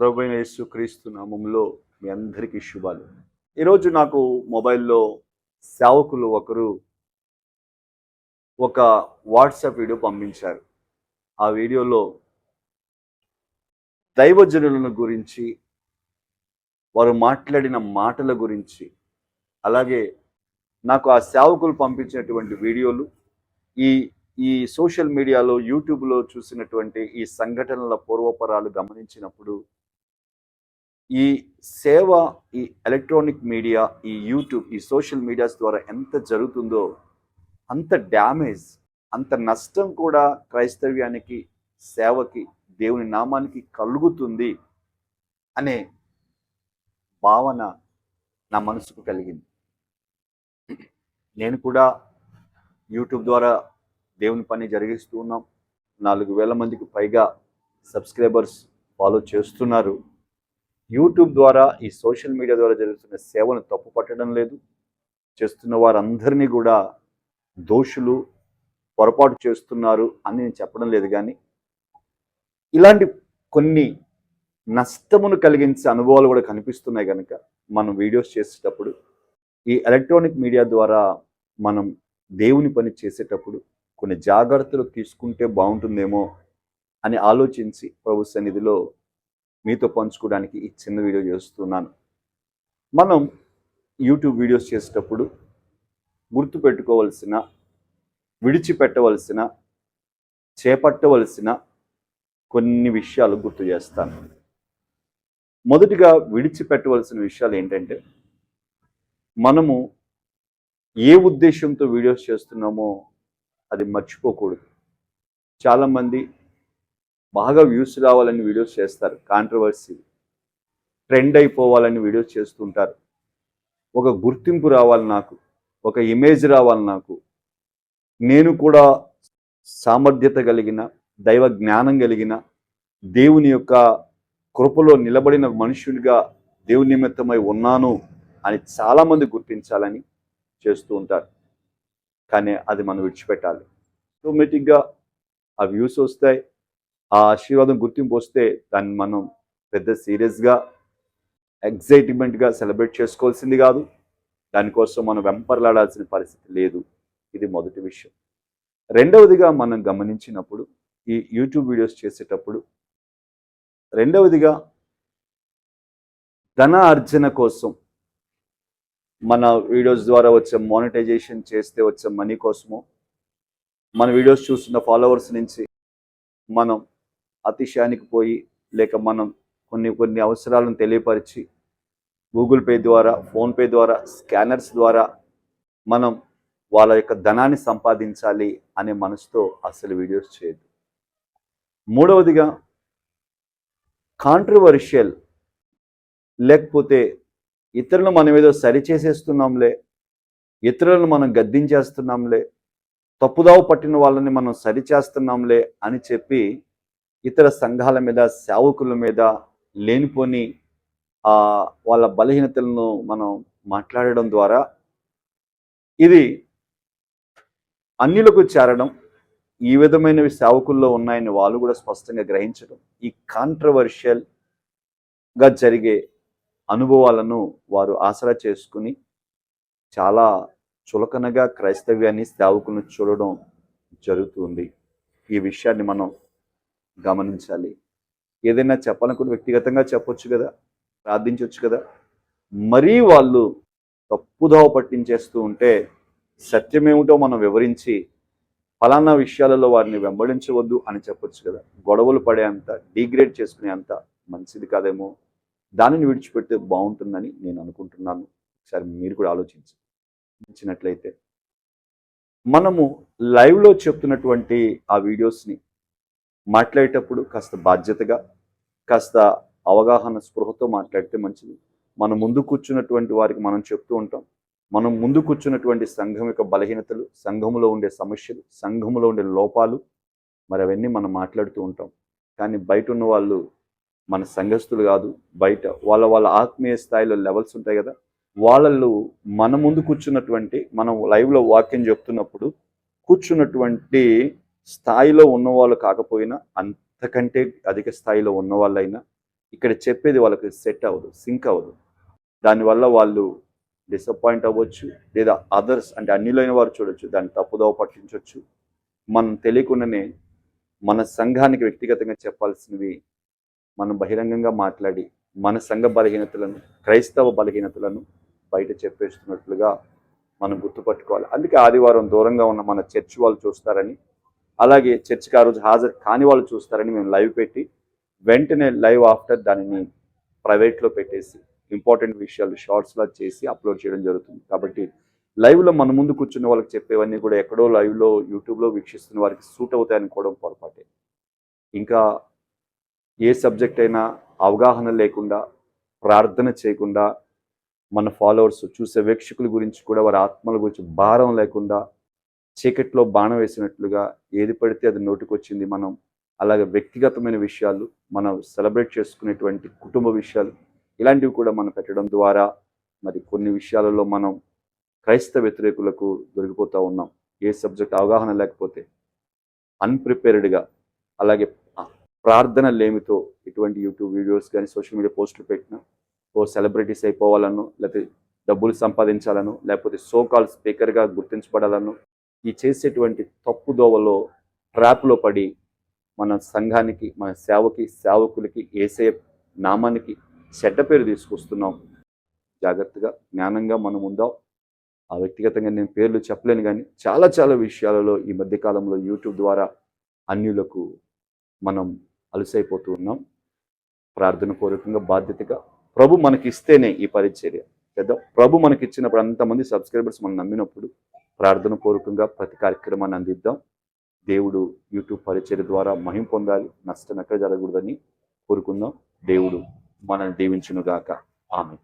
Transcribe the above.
ప్రభు యేసు క్రీస్తు నామంలో మీ అందరికీ శుభాలు. ఈరోజు నాకు మొబైల్లో సేవకులు ఒకరు ఒక వాట్సాప్ వీడియో పంపించారు. ఆ వీడియోలో దైవజనులను గురించి వారు మాట్లాడిన మాటల గురించి అలాగే నాకు ఆ సేవకులు పంపించినటువంటి వీడియోలు ఈ ఈ సోషల్ మీడియాలో యూట్యూబ్లో చూసినటువంటి ఈ సంఘటనల పూర్వపరాలు గమనించినప్పుడు ఈ సేవ ఈ ఎలక్ట్రానిక్ మీడియా ఈ యూట్యూబ్ ఈ సోషల్ మీడియాస్ ద్వారా ఎంత జరుగుతుందో అంత డ్యామేజ్ అంత నష్టం కూడా క్రైస్తవ్యానికి సేవకి దేవుని నామానికి కలుగుతుంది అనే భావన నా మనసుకు కలిగింది. నేను కూడా యూట్యూబ్ ద్వారా దేవుని పని జరిగిస్తూ ఉన్నాం. నాలుగు వేల మందికి పైగా సబ్స్క్రైబర్స్ ఫాలో చేస్తున్నారు. యూట్యూబ్ ద్వారా ఈ సోషల్ మీడియా ద్వారా జరుగుతున్న సేవను తప్పు పట్టడం లేదు. చేస్తున్న వారందరినీ కూడా దోషులు పొరపాటు చేస్తున్నారు అని నేను చెప్పడం లేదు కానీ ఇలాంటి కొన్ని నష్టమును కలిగించే అనుభవాలు కూడా కనిపిస్తున్నాయి కనుక మనం వీడియోస్ చేసేటప్పుడు ఈ ఎలక్ట్రానిక్ మీడియా ద్వారా మనం దేవుని పని చేసేటప్పుడు కొన్ని జాగ్రత్తలు తీసుకుంటే బాగుంటుందేమో అని ఆలోచించి ప్రభు సన్నిధిలో మీతో పంచుకోవడానికి ఈ చిన్న వీడియో చేస్తున్నాను. మనం యూట్యూబ్ వీడియోస్ చేసేటప్పుడు గుర్తుపెట్టుకోవలసిన విడిచిపెట్టవలసిన చేపట్టవలసిన కొన్ని విషయాలు గుర్తు చేస్తాను. మొదటిగా విడిచిపెట్టవలసిన విషయాలు ఏంటంటే మనము ఏ ఉద్దేశంతో వీడియోస్ చేస్తున్నామో అది మర్చిపోకూడదు. చాలామంది బాగా వ్యూస్ రావాలని వీడియోస్ చేస్తారు కాంట్రవర్సీ ట్రెండ్ అయిపోవాలని వీడియోస్ చేస్తుంటారు. ఒక గుర్తింపు రావాలి నాకు ఒక ఇమేజ్ రావాలి నాకు. నేను కూడా సామర్థ్యత కలిగిన దైవ జ్ఞానం కలిగిన దేవుని యొక్క కృపలో నిలబడిన మనుషులుగా దేవుని నిమిత్తమై ఉన్నాను అని చాలామంది గుర్తించాలని చేస్తూ ఉంటారు. కానీ అది మనం విడిచిపెట్టాలి. ఆటోమేటిక్గా ఆ వ్యూస్ వస్తాయి ఆ ఆశీర్వాదం గుర్తింపు వస్తే దాన్ని మనం పెద్ద సీరియస్గా ఎగ్జైట్మెంట్గా సెలబ్రేట్ చేసుకోవాల్సింది కాదు. దానికోసం మనం వెంపర్లాడాల్సిన పరిస్థితి లేదు. ఇది మొదటి విషయం. రెండవదిగా మనం గమనించినప్పుడు ఈ యూట్యూబ్ వీడియోస్ చేసేటప్పుడు రెండవదిగా ధన అర్జన కోసం మన వీడియోస్ ద్వారా వచ్చే మానిటైజేషన్ చేస్తే వచ్చే మనీ కోసమో మన వీడియోస్ చూస్తున్న ఫాలోవర్స్ నుంచి మనం అతిశయానికి పోయి లేక మనం కొన్ని కొన్ని అవసరాలను తెలియపరిచి గూగుల్ పే ద్వారా ఫోన్పే ద్వారా స్కానర్స్ ద్వారా మనం వాళ్ళ యొక్క ధనాన్ని సంపాదించాలి అనే మనసుతో అసలు వీడియోస్ చేయదు మూడవదిగా కాంట్రవర్షియల్ లేకపోతే ఇతరులను మనం ఏదో సరిచేసేస్తున్నాంలే ఇతరులను మనం గద్దించేస్తున్నాంలే తప్పుదావ పట్టిన వాళ్ళని మనం సరిచేస్తున్నాంలే అని చెప్పి ఇతర సంఘాల మీద సేవకుల మీద లేనిపోని వాళ్ళ బలహీనతలను మనం మాట్లాడడం ద్వారా ఇది అన్యులకు చేరడం ఈ విధమైనవి సేవకుల్లో ఉన్నాయని వాళ్ళు కూడా స్పష్టంగా గ్రహించడం ఈ కాంట్రవర్షియల్గా జరిగే అనుభవాలను వారు ఆసరా చేసుకుని చాలా చులకనగా క్రైస్తవ్యాన్ని సేవకులను చూడడం జరుగుతుంది. ఈ విషయాన్ని మనం గమనించాలి. ఏదైనా చెప్పాలనుకుంటే వ్యక్తిగతంగా చెప్పొచ్చు కదా ప్రార్థించవచ్చు కదా. మరీ వాళ్ళు తప్పుదోవ పట్టించేస్తూ ఉంటే సత్యమేమిటో మనం వివరించి ఫలానా విషయాలలో వారిని వెంబడించవద్దు అని చెప్పొచ్చు కదా. గొడవలు పడేంత డిగ్రేడ్ చేసుకునేంత మంచిది కాదేమో. దానిని విడిచిపెడితే బాగుంటుందని నేను అనుకుంటున్నాను. ఒకసారి మీరు కూడా ఆలోచించినట్లయితే. మనము లైవ్లో చెప్తున్నటువంటి ఆ వీడియోస్ని మాట్లాడేటప్పుడు కాస్త బాధ్యతగా కాస్త అవగాహన స్పృహతో మాట్లాడితే మంచిది. మనం ముందు కూర్చున్నటువంటి వారికి మనం చెప్తూ ఉంటాం. మనం ముందు కూర్చున్నటువంటి సంఘం యొక్క బలహీనతలు సంఘములో ఉండే సమస్యలు సంఘములో ఉండే లోపాలు మరి అవన్నీ మనం మాట్లాడుతూ ఉంటాం. కానీ బయట ఉన్న వాళ్ళు మన సంఘస్థులు కాదు బయట వాళ్ళ వాళ్ళ ఆత్మీయ స్థాయిలో లెవెల్స్ ఉంటాయి కదా. వాళ్ళల్లో మన ముందు కూర్చున్నటువంటి మనం లైవ్లో వాక్యం చెప్తున్నప్పుడు కూర్చున్నటువంటి స్థాయిలో ఉన్నవాళ్ళు కాకపోయినా అంతకంటే అధిక స్థాయిలో ఉన్న వాళ్ళైనా ఇక్కడ చెప్పేది వాళ్ళకి సెట్ అవ్వదు సింక్ అవ్వదు. దానివల్ల వాళ్ళు డిసప్పాయింట్ అవ్వచ్చు లేదా అదర్స్ అంటే అన్నిలైన వారు చూడొచ్చు దాన్ని తప్పుదోవ పట్టించవచ్చు మనం తెలియకుండానే మన సంఘానికి వ్యక్తిగతంగా చెప్పాల్సినవి మనం బహిరంగంగా మాట్లాడి మన సంఘ బలహీనతలను క్రైస్తవ బలహీనతలను బయట చెప్పేస్తున్నట్లుగా మనం గుర్తుపట్టుకోవాలి. అందుకే ఆదివారం దూరంగా ఉన్న మన చర్చి వాళ్ళు చూస్తారని అలాగే చర్చికి ఆ రోజు హాజరు కాని వాళ్ళు చూస్తారని మేము లైవ్ పెట్టి వెంటనే లైవ్ ఆఫ్టర్ దానిని ప్రైవేట్లో పెట్టేసి ఇంపార్టెంట్ విషయాలు షార్ట్స్లా చేసి అప్లోడ్ చేయడం జరుగుతుంది. కాబట్టి లైవ్లో మన ముందు కూర్చున్న వాళ్ళకి చెప్పేవన్నీ కూడా ఎక్కడో లైవ్లో యూట్యూబ్లో వీక్షిస్తున్న వారికి సూట్ అవుతాయి అనుకోవడం పొరపాటే. ఇంకా ఏ సబ్జెక్ట్ అయినా అవగాహన లేకుండా ప్రార్థన చేయకుండా మన ఫాలోవర్స్ చూసే వీక్షకుల గురించి కూడా వారి ఆత్మల గురించి భారం లేకుండా చీకట్లో బాణం వేసినట్లుగా ఏది పడితే అది నోటికొచ్చింది మనం. అలాగే వ్యక్తిగతమైన విషయాలు మనం సెలబ్రేట్ చేసుకునేటువంటి కుటుంబ విషయాలు ఇలాంటివి కూడా మనం పెట్టడం ద్వారా మరి కొన్ని విషయాలలో మనం క్రైస్తవ వ్యతిరేకులకు దొరికిపోతూ ఉన్నాం. ఏ సబ్జెక్ట్ అవగాహన లేకపోతే అన్ప్రిపేర్డ్గా అలాగే ప్రార్థన లేమితో ఇటువంటి యూట్యూబ్ వీడియోస్ కానీ సోషల్ మీడియా పోస్టులు పెట్టినా ఓ సెలబ్రిటీస్ అయిపోవాలను లేకపోతే డబ్బులు సంపాదించాలను లేకపోతే సో కాల్ స్పీకర్గా గుర్తించబడాలను ఈ చేసేటువంటి తప్పు దోవలో ట్రాప్లో పడి మన సంఘానికి మన సేవకి సేవకులకి ఏసే నామానికి చెడ్డ పేరు తీసుకొస్తున్నాం. జాగ్రత్తగా జ్ఞానంగా మనం ఉందాం. ఆ వ్యక్తిగతంగా నేను పేర్లు చెప్పలేను కానీ చాలా చాలా విషయాలలో ఈ మధ్యకాలంలో యూట్యూబ్ ద్వారా అన్యులకు మనం అలసైపోతూ ఉన్నాం. ప్రార్థన పూర్వకంగా బాధ్యతగా ప్రభు మనకి ఇస్తేనే ఈ పరిచర్య. పెద్ద ప్రభు మనకి ఇచ్చినప్పుడు అంతమంది సబ్స్క్రైబర్స్ మనం నమ్మినప్పుడు ప్రార్థన పూర్వకంగా ప్రతి కార్యక్రమాన్ని అందిద్దాం. దేవుడు యూట్యూబ్ పరిచయ ద్వారా మహిం పొందాలి నష్టం ఎక్కడ జరగకూడదని కోరుకుందాం. దేవుడు మనల్ని దీవించునుగాక. ఆమె